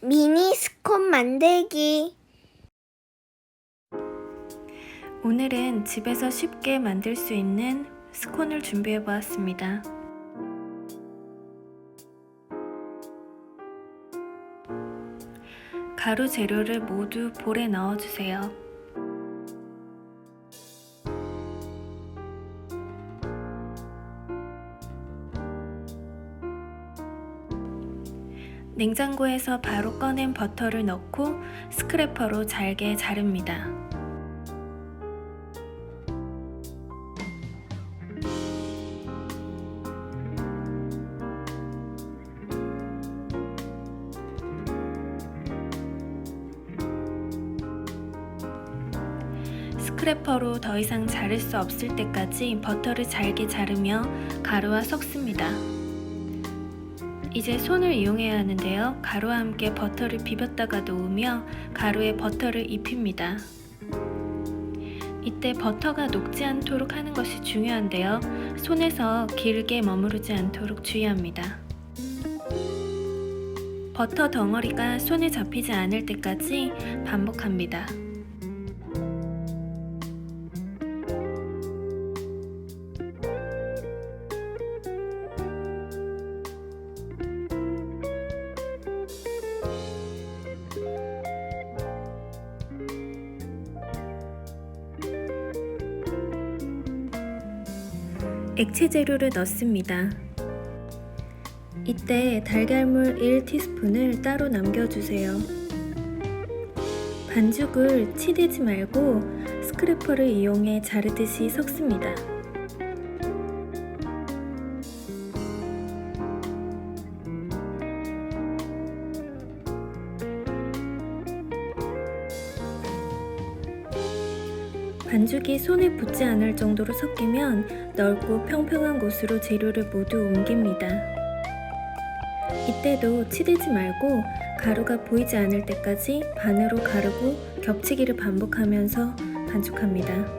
미니 스콘 만들기. 오늘은 집에서 쉽게 만들 수 있는 스콘을 준비해 보았습니다. 가루 재료를 모두 볼에 넣어주세요. 냉장고에서 바로 꺼낸 버터를 넣고 스크래퍼로 잘게 자릅니다. 스크래퍼로 더 이상 자를 수 없을 때까지 버터를 잘게 자르며 가루와 섞습니다. 이제 손을 이용해야 하는데요. 가루와 함께 버터를 비볐다가 놓으며 가루에 버터를 입힙니다. 이때 버터가 녹지 않도록 하는 것이 중요한데요. 손에서 길게 머무르지 않도록 주의합니다. 버터 덩어리가 손에 잡히지 않을 때까지 반복합니다. 액체 재료를 넣습니다. 이때 달걀물 1티스푼을 따로 남겨주세요. 반죽을 치대지 말고 스크래퍼를 이용해 자르듯이 섞습니다. 반죽이 손에 붙지 않을 정도로 섞이면 넓고 평평한 곳으로 재료를 모두 옮깁니다. 이때도 치대지 말고 가루가 보이지 않을 때까지 반으로 가르고 겹치기를 반복하면서 반죽합니다.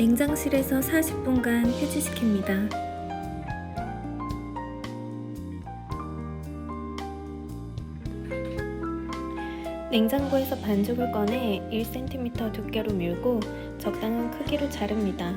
냉장실에서 40분간 휴지시킵니다. 냉장고에서 반죽을 꺼내 1cm 두께로 밀고 적당한 크기로 자릅니다.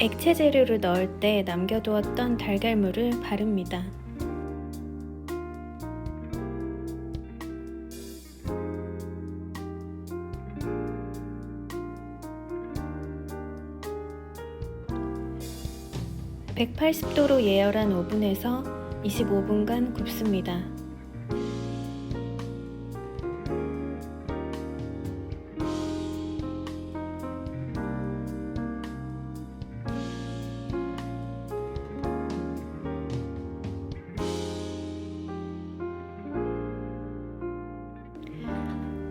액체 재료를 넣을 때 남겨두었던 달걀물을 바릅니다. (180도로) 예열한 오븐에서 (25분간) 굽습니다.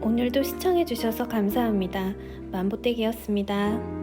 오늘도 시청해주셔서 감사합니다. 만보떼기였습니다.